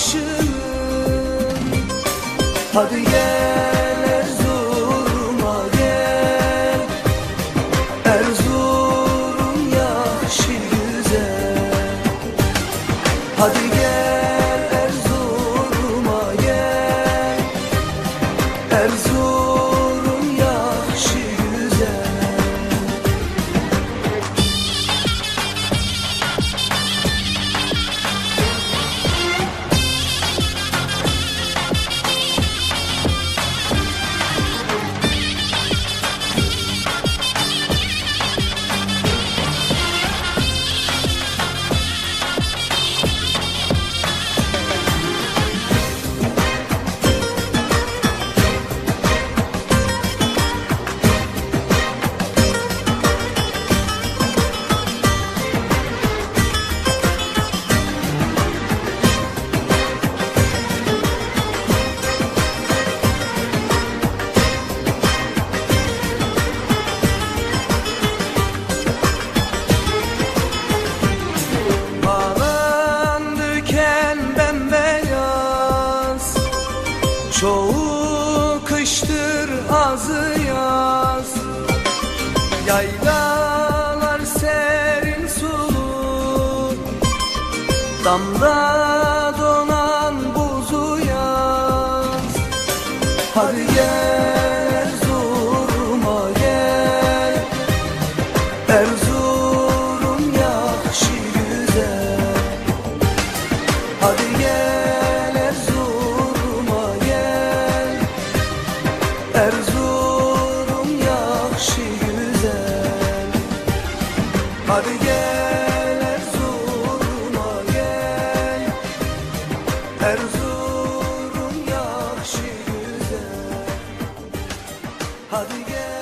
aşığın Hadi gel Erzurum'a gel. Erzurum yaşı güzel. Hadi gel Yaylalar serin sulu Damda donan buzu yaz. Hadi gel Erzurum yakşı güzel. Hadi gel.